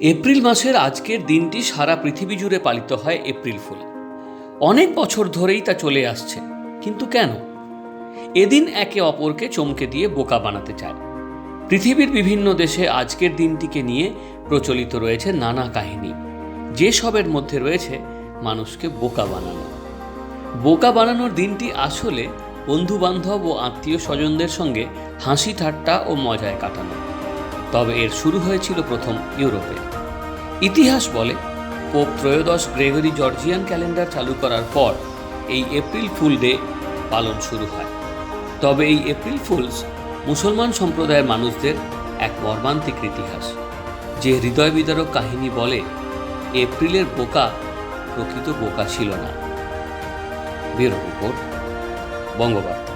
April মাসের আজকের দিনটি সারা পৃথিবী জুড়ে পালিত হয় এপ্রিল ফুল। অনেক বছর ধরেই তা চলে আসছে, কিন্তু কেন? এদিন একে অপরকে চমকে দিয়ে বোকা বানাতে চায়। পৃথিবীর বিভিন্ন দেশে আজকের দিনটিকে নিয়ে প্রচলিত রয়েছে নানা কাহিনী। যেসবের মধ্যে রয়েছে মানুষকে বোকা বানানো। বোকা বানানোর দিনটি আসলে বন্ধু বান্ধব ও আত্মীয় স্বজনদের সঙ্গে হাসি ঠাট্টা ও মজায় কাটানো। তবে এর শুরু হয়েছিল প্রথম ইউরোপে। ইতিহাস বলে, পোপ ত্রয়োদশ গ্রেগরি জর্জিয়ান ক্যালেন্ডার চালু করার পর এই এপ্রিল ফুল ডে পালন শুরু হয়। তবে এই এপ্রিল ফুলস মুসলমান সম্প্রদায়ের মানুষদের এক মর্মান্তিক ইতিহাস, যে হৃদয় বিদারক কাহিনী বলে, এপ্রিলের বোকা প্রকৃত বোকা ছিল না। ব্যুরো বঙ্গবার্তা